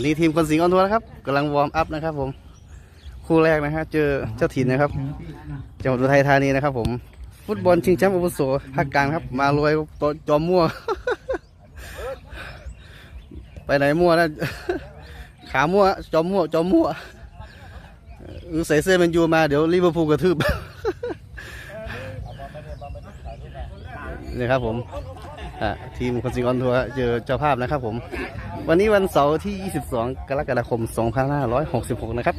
อนนี้ทีมคนสิงห์ออนทัวร์นะครับกำลังวอร์มอัพนะครับ ผม คู่แรกนะฮะเจอเจ้าถิ่นนะครับจังหวัดอุทัยธานีนะครับ ผม ฟุตบอลชิงแชมป์อาวุโสภาคกลางครับ มารวยตัวจอมมั่ว ไปไหนมั่วนะขามั่วจอมมั่วจอมมั่วเออใส่เสื้อแมนยูมาเดี๋ยวลิเวอร์พูลกระทืบนี่ครับผมทีมคนสิงห์ออนทัวร์เจอเจ้าภาพนะครับผม วันนี้วันเสาร์ที่ 22 กรกฎาคม 2566 นะครับ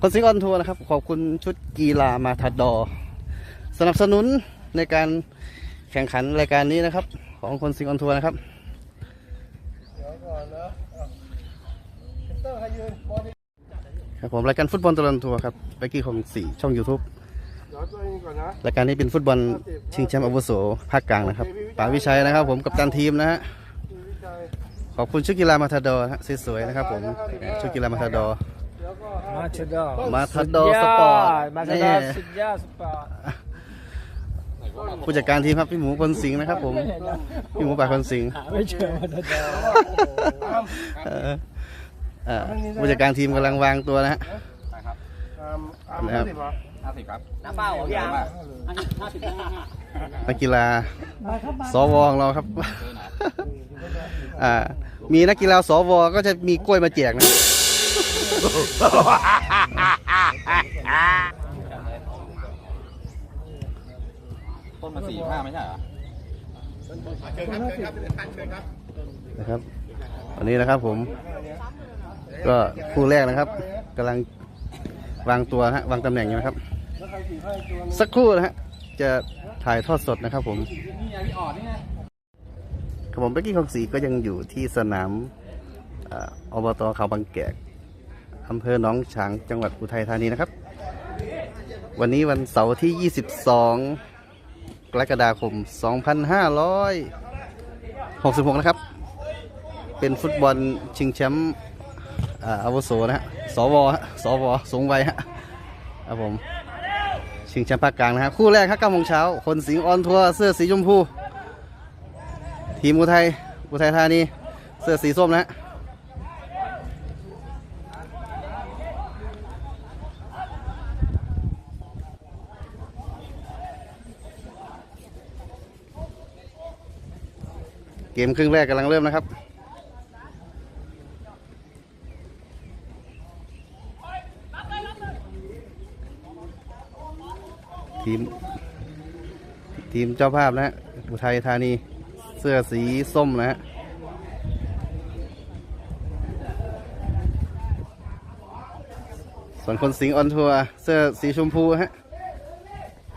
คนสิงออนทัวร์นะครับ ขอบคุณชุดกีฬามาทัดดอ สนับสนุนในการแข่งขันรายการนี้นะครับ ของคนสิงออนทัวร์นะครับครับผมรายการฟุตบอลตลอดทัวร์ครับไปกี้ของสี่ช่อง YouTube เดี๋ยวตัวเองก่อนนะรายการนี้เป็นฟุตบอลชิงแชมป์อาวุโสภาคกลางนะครับป๋าวิชัยนะครับ ผมกับตันทีมนะฮะ ขอบคุณชุดกีฬามาทาดอร์ฮะสวยๆนะครับผมชุดกีฬามาทาดอร์เดี๋ยวก็มาชดอมาทัดดอร์สปอร์ตมาชนี่ดอสุดยอดสปอร์ตผู้จัดการทีมครับพี่หมูคนสิงห์นะครับ ผมพี่หมูป่าคนสิงห์หาไม่เจอมาชดอเออเอ่อผู้จัดการทีมกำลังวางตัวนะฮะตามตามนะครับสิบเหรอห้าสิบครับน้ำเปล่าเหรอพี่อาร์มห้าสิบห้าห้านักกีฬาสวของเราครับ อ่ามีนักกีฬาสวก็จะมีกล้วยมาแจกนะ ต้นมาสี่ห้าไม่ใช่เหรอนะครับวันนี้นะครับผม ก็คู่แรกนะครับกำลังวางตัวนะฮะวางตำแหน่งอยู่นะครับ สักครู่นะฮะจะถ่ายทอดสดนะครับผม ครับผมเบกกี้คองศรีก็ยังอยู่ที่สนามอบตเขาบางแกกอำเภอหนองฉางจังหวัดอุทัยธานีนะครับ วันนี้วันเสาร์ที่ 22 กรกฎาคม 2566 นะครับ เป็นฟุตบอลชิงแชมป์อาวุโสนะฮะ สวฮะ สว สูงวัยฮะครับผม ชิงแชมป์ภาคกลางนะฮะ คู่แรกครับ9โมงเช้า คนสิงห์ออนทัวร์เสื้อสีชมพู ทีมอุทัยอุทัยธานีเสื้อสีส้มนะเกมครึ่งแรกกำลังเริ่มนะครับทีม ทีมเจ้าภาพนะอุทัยธานี เสื้อสีส้มนะฮะส่วนคนสิงห์ออนทัวร์เสื้อสีชมพูฮะ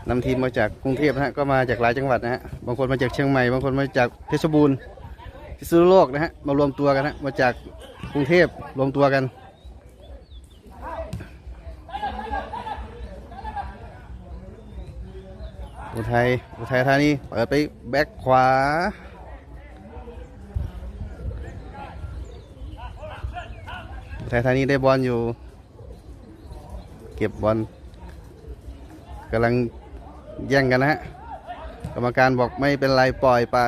นำทีมมาจากกรุงเทพนะฮะก็มาจากหลายจังหวัดนะฮะบางคนมาจากเชียงใหม่บางคนมาจากเพชรบูรณ์พิษณุโลกนะฮะมารวมตัวกันฮะมาจากกรุงเทพรวมตัวกันอุทัยอุทัยธานีเปิดไปแบ็คขวา อุทัยธานีได้บอลอยู่ เก็บบอลกำลังแย่งกันนะฮะ กรรมการบอกไม่เป็นไรปล่อยไป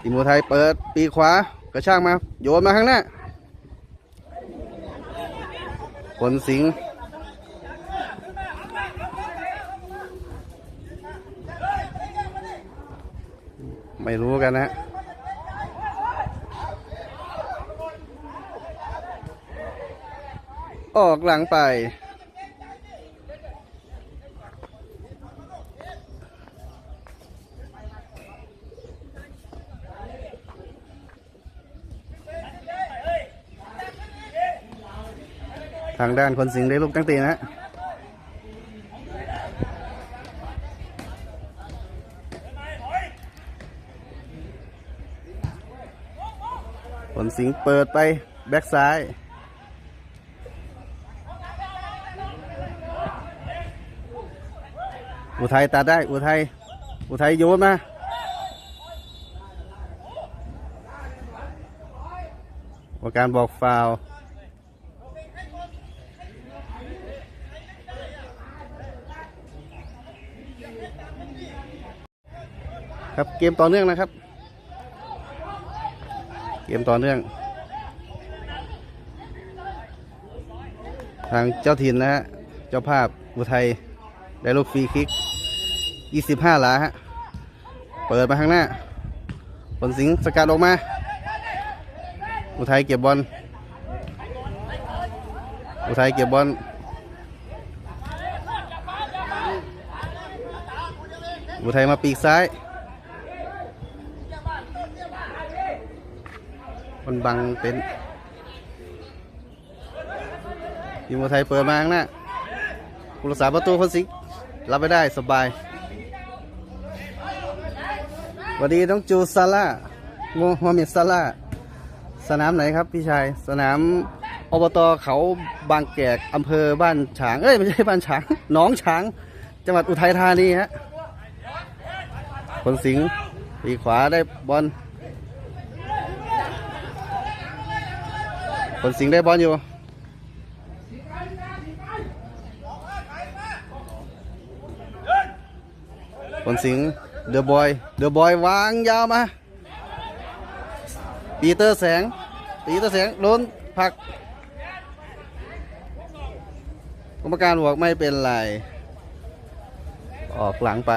ทีมอุทัยเปิดปีขวากระชางมา โยนมาข้างหน้าคนสิงไม่รู้กันนะฮะ ออกหลังไป ทางด้านคนสิงได้ลูกตั้งตีนะฮะคนสิงเปิดไป แบ็กซ้าย อุทัยตัดได้ อุทัย อุทัยโยนมาว่าการบอกฟาวครับเกมต่อเนื่องนะครับ เกมต่อเนื่อง ทางเจ้าถิ่นนะฮะ เจ้าภาพอุทัยได้ลูกฟรีคิก 25หลาฮะ เปิดมาข้างหน้าผลสิงสกัดออกมา อุทัยเก็บบอล อุทัยเก็บบอลอุทัยมาปีกซ้ายมันบังเต็นท์ทีมอุทัยเปิดมาข้างหน้าผู้รักษาประตูคนสิงรับไม่ได้สบาย วัสดีน้องจูซาร่าโมฮัมหม็ดซาร่าสนามไหนครับพี่ชาย สนามอบตเขาบางแกกอำเภอบ้านฉาง เอ้ยไม่ใช่บ้านฉางหนองฉาง จังหวัดอุทัยธานีฮะคนสิงห์ปีขวาได้บอลคนสิงห์ได้บอลอยู่คนสิงห์ เดอะบอย เดอะบอยวางยาวมาปีเตอร์แสงปีเตอร์แสงโดนผักกรรมการบอกไม่เป็นไร ออกหลังไป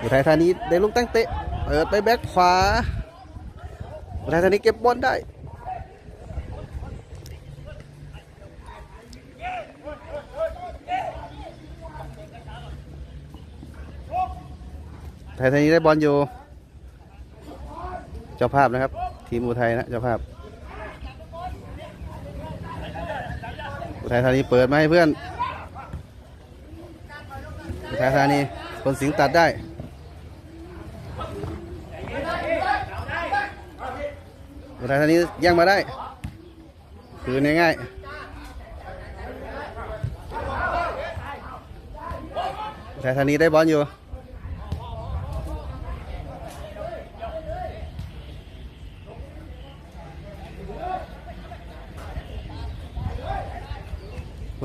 อุทัยธานีได้ลูกตั้งเตะเปิดไปแบ็คขวาอุทัยธานีเก็บบอลได้ อุทัยธานีได้บอลอยู่ เจ้าภาพนะครับ ทีมอุทัยนะเจ้าภาพ อุทัยธานีเปิดมาให้เพื่อน อุทัยธานีคนสิงตัดได้อุทัยธานีแย่งมาได้ คือง่ายๆอุทัยธานีได้บอลอยู่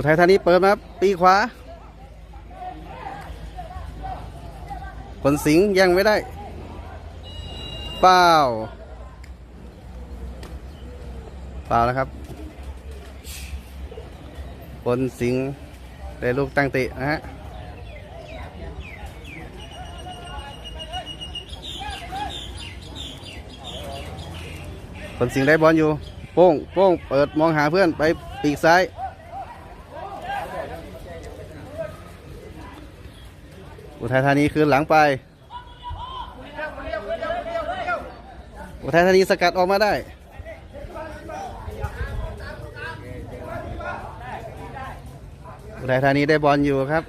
ทัยธานีเปิดมาปีขวาคนสิงยังไม่ได้เปล่าเปล่าแล้วครับคนสิงได้ลูกตั้งตะนะฮะคนสิงได้บอลอยู่โป้งโป้งเปิดมองหาเพื่อนไปปีกซ้าย อุทัยธานีคืนหลังไปอุทัยธานีสกัดออกมาได้อุทัยธานีได้บอลอยู่ครับ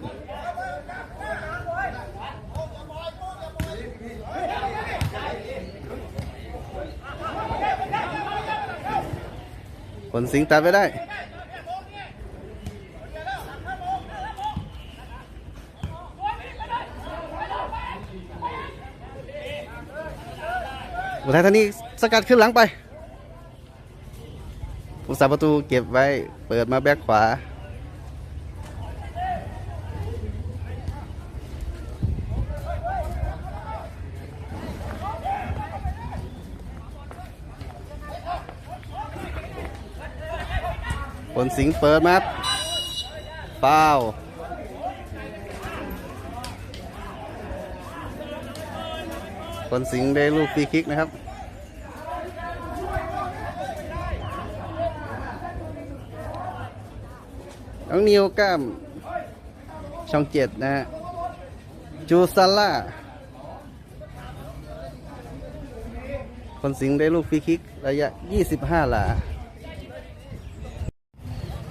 ผลสิงห์ตัดไปได้ อุทัยธานีสกัดขึ้นหลังไปผู้สาประตูเก็บไว้เปิดมาแบ็คขวา ผลสิงเปิดมาฟา วล์ผลสิงได้ลูกฟรีคิกนะครับน้องนิวกล้ามช่องเจ็ดนะฮะจูซาร่าคนสิงได้ลูกฟรีคิกระยะ 25 หลา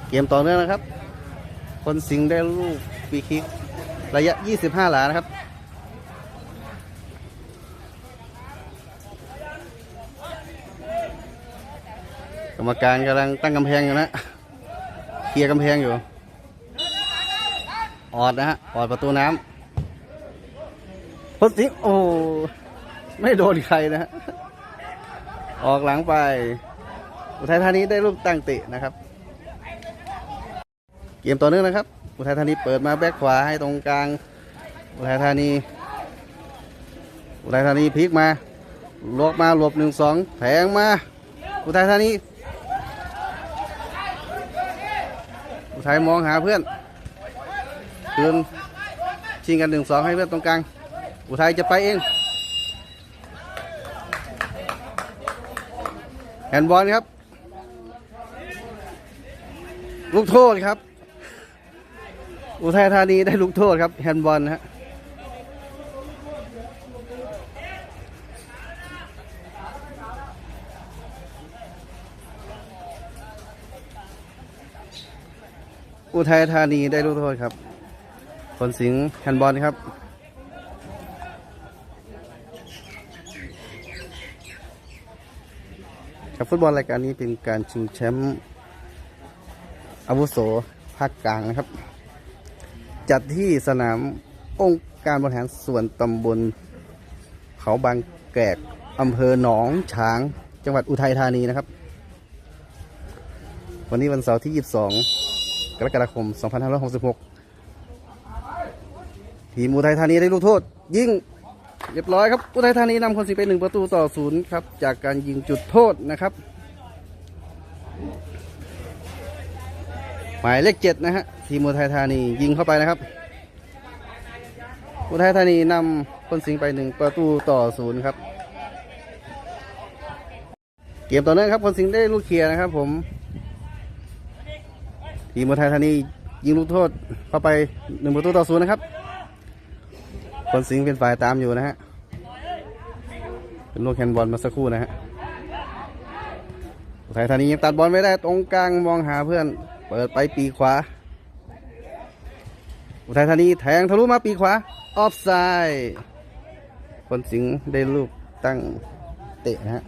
เกมต่อเนื่องนะครับ คนสิงได้ลูกฟรีคิกระยะ 25 หลานะครับ รมการกำลังตั้งกำแพงอยู่นะเคลียร์กำแพงอยู่ ออดนะฮะ ออดประตูน้ำคนสิงโอ้ ไม่โดนใครนะฮะ ออกหลังไป อุทัยธานีได้ลูกตั้งตะนะครับ เกมต่อเนื่องนะครับ อุทัยธานีเปิดมาแบ็คขวาให้ตรงกลาง อุทัยธานี อุทัยธานีพลิกมาอลวกมาหลบหนึ่งสองแทงมาอุทัยธานี อุทัยมองหาเพื่อนคืนชิงกันหนึ่งสองให้เพื่อนตรงกลาง อุทัยจะไปเองแฮนด์บอลครับ ลูกโทษครับ อุทัยธานีได้ลูกโทษครับแฮนด์บอลนะฮะ อุทัยธานีได้ลูกโทษครับคนสิงห์แฮนบอลครับครับฟุตบอลรายการนี้เป็นการชิงแชมป์อาวุโสภาคกลางนะครับ จัดที่สนามองค์การบริหารส่วนตำบลเขาบางแกกอำเภอหนองฉาง จังหวัดอุทัยธานีนะครับ วันนี้วันเสาร์ที่ 22 กรกฎาคม 2566 ทีมอุทัยธานีได้ลูกโทษ ยิง เรียบร้อยครับ อุทัยธานีนำคนสิงไปหนึ่งประตูต่อศูนย์ครับ จากการยิงจุดโทษนะครับ หมายเลขเจ็ดนะฮะ ทีมอุทัยธานียิงเข้าไปนะครับ อุทัยธานีนำคนสิงไปหนึ่งประตูต่อศูนย์ครับ เกมต่อเนื่องครับคนสิงได้ลูกเคลียร์นะครับผม ทีมอุทัยธานียิงลูกโทษเข้าไปหนึ่งประตูต่อศูนย์นะครับ คนสิงห์เป็นฝ่ายตามอยู่นะฮะ เป็นลูกแฮนด์บอลมาสักครู่นะฮะอุทัยธานียังตัดบอลไม่ได้ตรงกลางมองหาเพื่อน เปิดไปปีขวา อุทัยธานีแทงทะลุมาปีขวา ออฟไซด์ คนสิงห์ได้ลูกตั้งเตะนะฮะ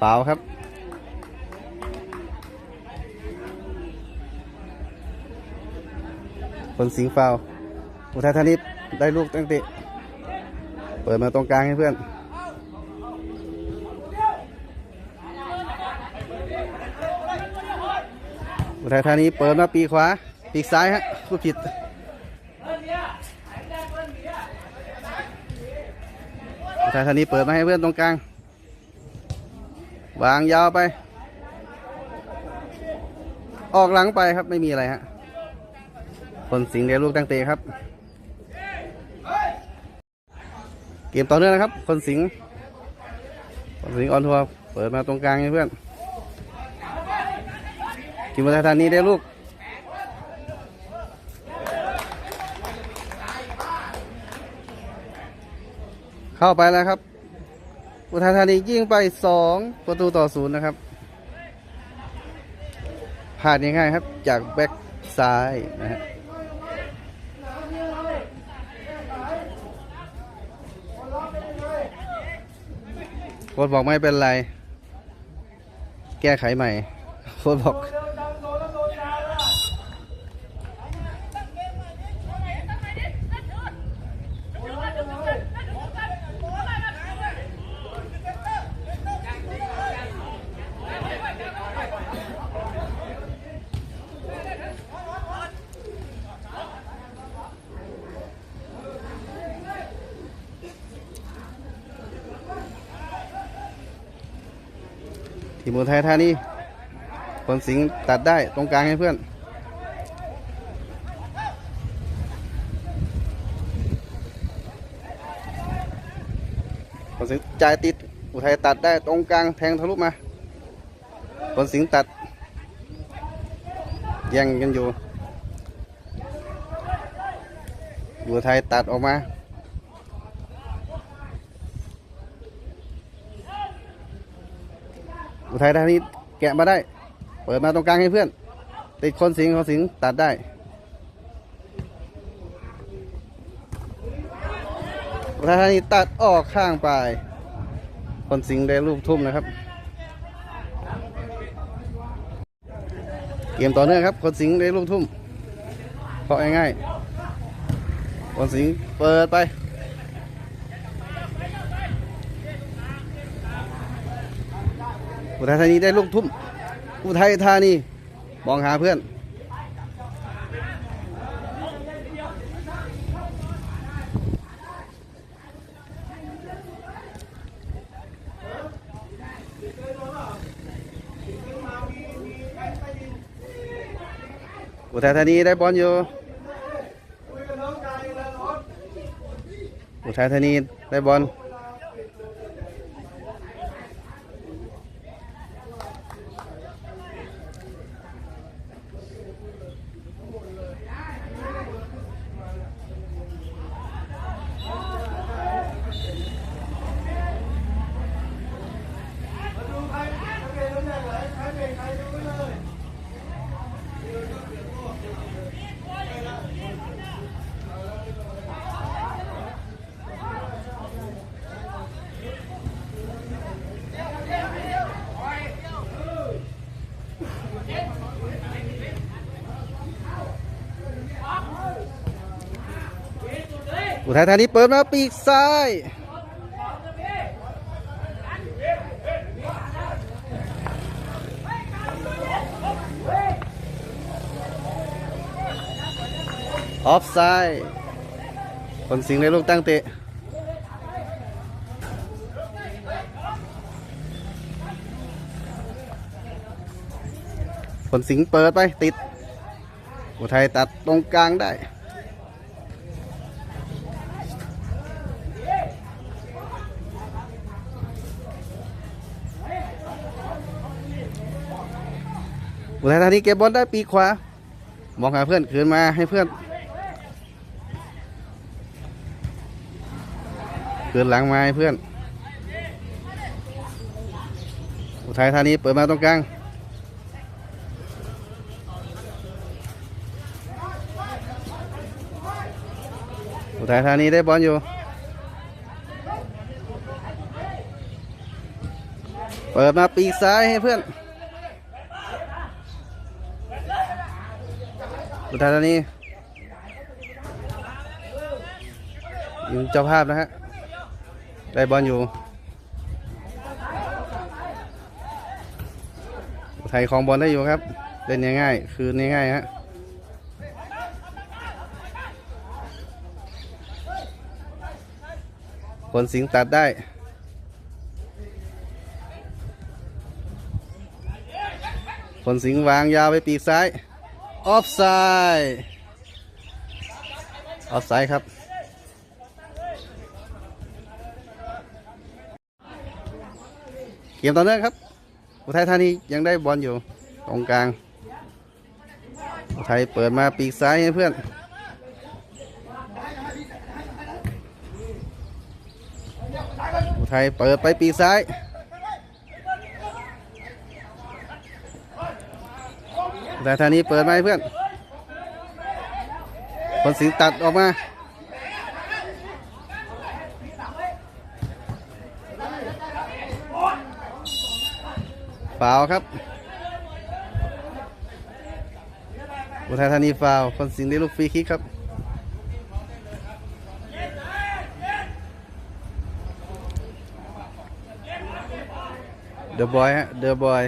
เปล่าครับ คนสิงห์ฟาวอุทัยธานีได้ลูกตั้งตะเปิดมาตรงกลางให้เพื่อน อุทัยธานีเปิดมาปีขวา ปีกซ้ายฮะผู้ผิดอุทัยธานีเปิดมาให้เพื่อนตรงกลาง วางยาวไป ออกหลังไปครับไม่มีอะไรฮะคนสิงเดียลูกตั้งเตะครับ เกมต่อเนื่องนะครับ คนสิงคนสิงออนทัวร์เปิดมาตรงกลางเพื่อนทีมอุทัยธานีได้ลูกเข้าไปแล้วครับ อุทัยธานียิงไปสองประตูต่อศูนย์นะครับผ่านง่ายๆครับ จากแบ็กซ้ายนะฮะโค้ดบอกไม่เป็นไร แก้ไขใหม่โค้ดบอก ทีมอุทัยธานี้คนสิงตัดได้ตรงกลางให้เพื่อน คนสิงจ่ายติดอุทัยตัดได้ตรงกลางแทงทะลุมาคนสิงตัดแย่งกันอยู่อุทัยตัดออกมา อุทัยธานีแกะมาได้ เปิดมาตรงกลางให้เพื่อน ติดคนสิงคนสิงตัดได้ อุทัยธานีตัดออกข้างไป คนสิงได้ลูกทุ่มนะครับ เกมต่อเนื่องครับ คนสิงได้ลูกทุ่มเพราะง่ายๆคนสิงเปิดไป อุทัยธานีได้ลูกทุ่มอุทัยธานีมองหาเพื่อนอุทัยธานีได้บอลอยู่ อุทัยธานีได้บอล อุทัยธานีเปิดมาปีกซ้ายออฟไซด์คนสิงในลูกตั้งเตะคนสิงเปิดไปติด อุทัยตัดตรงกลางได้ อุทัยธานีเก็บบอลได้ปีขวามองหาเพื่อนคืนมาให้เพื่อนคืนหลังมาให้เพื่อน อุทัยธานีเปิดมาตรงกลางอุทัยธานีได้บอลอยู่ เปิดมาปีกซ้ายให้เพื่อน อุทัยธานียิงเจ้าภาพนะฮะ ได้บอลอยู่อุทัยคลองบอลได้อยู่ครับ เล่นง่ายๆ คืนง่ายๆฮะคนสิงตัดได้ คนสิงวางยาวไปปีกซ้าย ออฟไซด์ออฟไซด์ครับ เกมต่อเนื่องครับ อุทัยธานียังได้บอลอยู่ตรงกลาง อุทัยเปิดมาปีกซ้ายให้เพื่อนอุทัยเปิดไปปีกซ้าย อุทัยธานี้เปิดมาให้เพื่อนคนสิงตัดออกมา ฟาวครับ อุทัยธานีฟาวคนสิงได้ลูกฟรีคิกครับ เดอะบอยฮะ เดอะบอย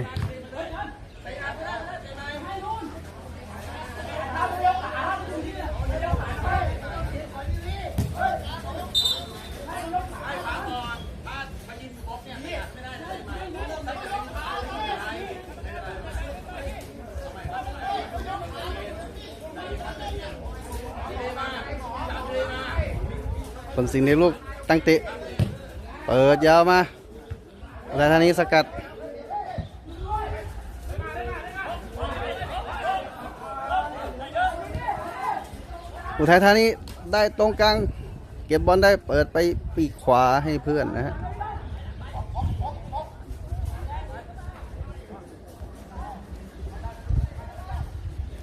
คนสิงในลูกตั้งตะเปิดยาวมาอุทัยธานี้สกัดอุทัยธานีได้ตรงกลาง เก็บบอลได้เปิดไปปีกขวาให้เพื่อนนะฮะ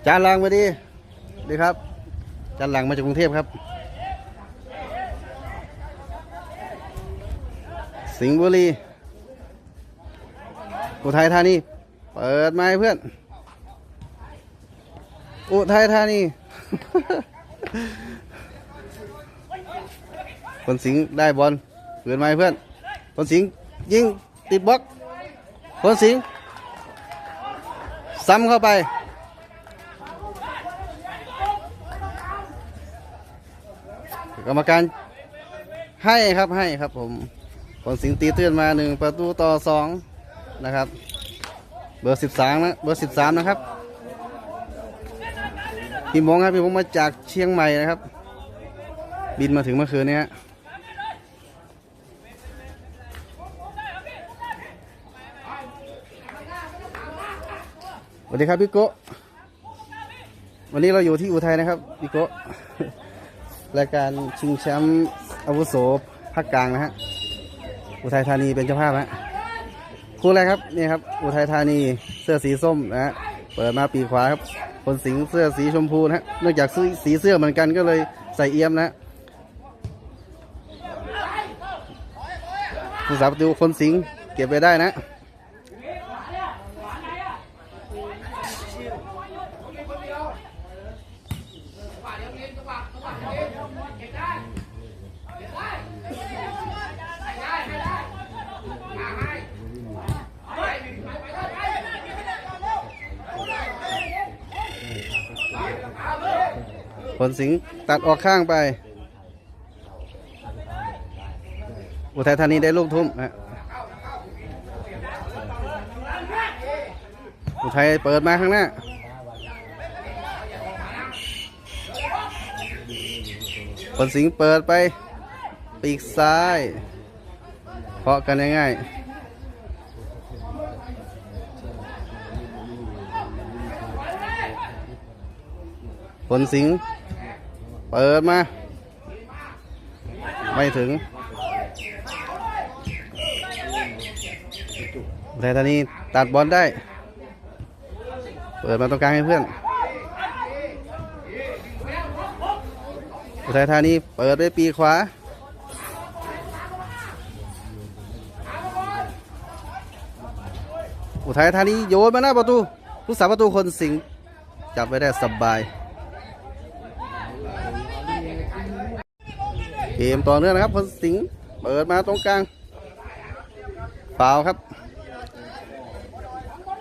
จานลังมาดีดีครับจานหลังมาจากกรุงเทพครับ สิงห์บุรีอุทัยธานี เปิดไม้เพื่อน อุทัยธานี คนสิงห์ได้บอลเปิดไม้เพื่อน คนสิงห์ยิงติดบล็อกคนสิงห์ซ้ำเข้าไปกรรมการให้ครับให้ครับผม คนสิงตีเตื้นมาหนึ่งประตูต่อสองนะครับ เบอร์สิบสามนะเบอร์สิบสามนะครับพี่มงครับพี่มงมาจากเชียงใหม่นะครับ บินมาถึงเมื่อคืนนี้สวัสดีครับพี่โกวันนี้เราอยู่ที่อุทัยนะครับพี่โกรายการชิงแชมป์อาวุโสภาคกลางนะฮะ อุทัยธานีเป็นเจ้าภาพนะคู่แรกครับนี่ครับ อุทัยธานีเสื้อสีส้มนะฮะเปิดมาปีขวาครับ คนสิงเสื้อสีชมพูนะฮะเนื่องจากสีสีเสื้อเหมือนกันก็เลยใส่เอี่ยมนะฮะผู้สาประตูคนสิงเก็บไปได้นะ ผลสิงห์ตัดออกข้างไป อุทัยธานีได้ลูกทุ่มนะฮะอุทัยเปิดมาข้างหน้าผลสิงห์เปิดไป ปีกซ้าย เพาะกันง่ายผลสิงห์ เปิดมา ไม่ถึงอุทัยธานีตัดบอลได้ เปิดมาตรงกลางให้เพื่อนอุทัยธานีเปิดไปปีกขวา อุทัยธานีโยนมาหน้าประตู ผู้สาประตูคนสิงจับไว้ได้สบาย เกมต่อเนื่องนะครับคนสิงห์เปิดมาตรงกลางเปล่าครับ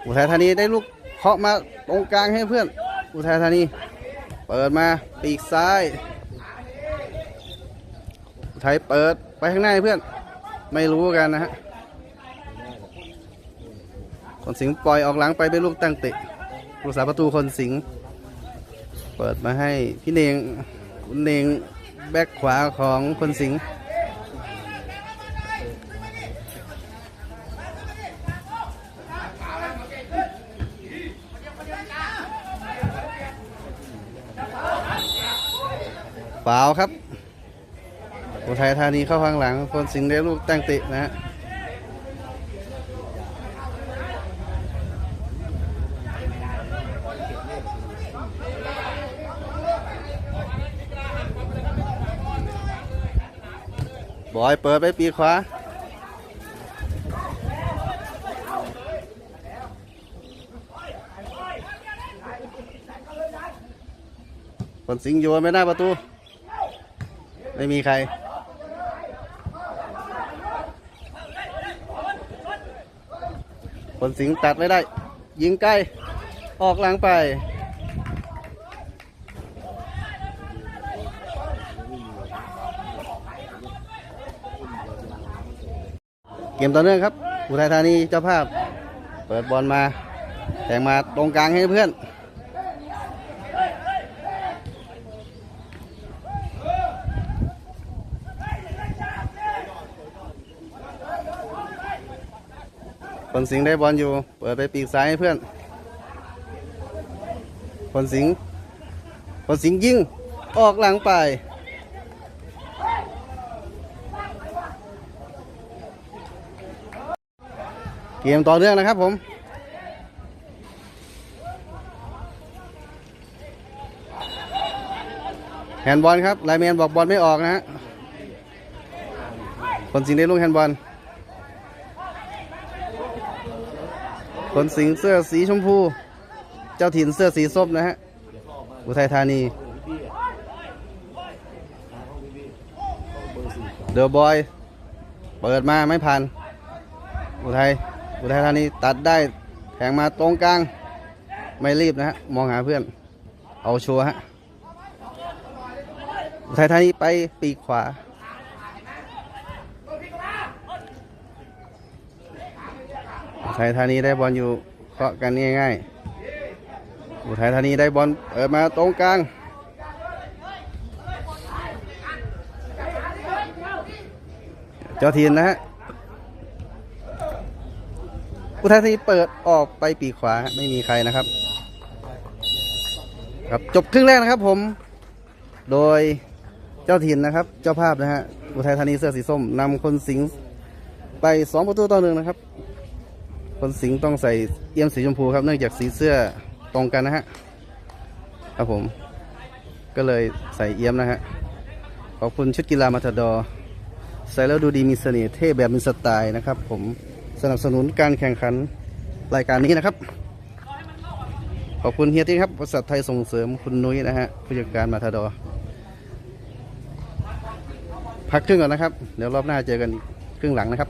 อุทัยธานีได้ลูกเคาะมาตรงกลางให้เพื่อน อุทัยธานี เปิดมาปีกซ้าย อุทัยเปิดไปข้างหน้าเพื่อน ไม่รู้กันนะฮะคนสิงห์ปล่อยออกหลังไปเป็นลูกตั้งเตะผู้สาประตูคนสิงห์เปิดมาให้พี่เนงคุณเนง แบ็กขวาของคนสิงห์เปล่าครับอุทัยธานีเข้าข้างหลังคนสิงห์ได้ลูกตั้งตินะฮะ บอยเปิดไปปีขวาคนสิงห์โยนไม่หน้าประตู ไม่มีใคร คนสิงตัดไม่ได้ ยิงใกล้ ออกหลังไป เกมต่อเนื่องครับ อุทัยธานีเจ้าภาพ เปิดบอลมาแต่งมาตรงกลางให้เพื่อนคนสิงได้บอลอยู่ เปิดไปปีกซ้ายให้เพื่อน คนสิงคนสิงยิง ออกหลังไป กมต่อเนื่องนะครับผมแฮนด์บอลครับไลแมนบอกบอลไม่ออกนะฮะคนสิงได้ลูกแฮนด์บอลคนสิงเสื้อสีชมพู เจ้าถิ่นเสื้อสีส้มนะฮะอุทัยธานีเดอะบอย เปิดมาไม่ผ่านอุทัย อุทัยธานีตัดได้แทงมาตรงกลาง ไม่รีบนะฮะ มองหาเพื่อน เอาชัวร์ฮะ อุทัยธานีไปปีกขวา อุทัยธานีได้บอลอยู่เคาะกันง่ายๆ อุทัยธานีได้บอลเปิดมาตรงกลางเจ้าทีนนะฮะ อุทัยธานีเปิดออกไปปีขวาไม่มีใครนะครับ ครับจบครึ่งแรกนะครับผม โดยเจ้าถิ่นนะครับ เจ้าภาพนะฮะอุทัยธานีเสื้อสีส้มนำคนสิงห์ไปสองประตูต่อหนึ่งนะครับ คนสิงห์ต้องใส่เอี่ยมสีชมพูครับเนื่องจากสีเสื้อตรงกันนะฮะครับผม ก็เลยใส่เอี่ยมนะฮะขอบคุณชุดกีฬามาทดอใส่แล้วดูดีมีเสน่ห์เท่แบบมีสไตล์นะครับผม สนับสนุนการแข่งขันรายการนี้นะครับ ขอบคุณเฮียตี้ครับบริษัทไทยส่งเสริมคุณนุ้ยนะฮะผู้จัดการมาทาดอ พักครึ่งก่อนนะครับ เดี๋ยวรอบหน้าเจอกันครึ่งหลังนะครับ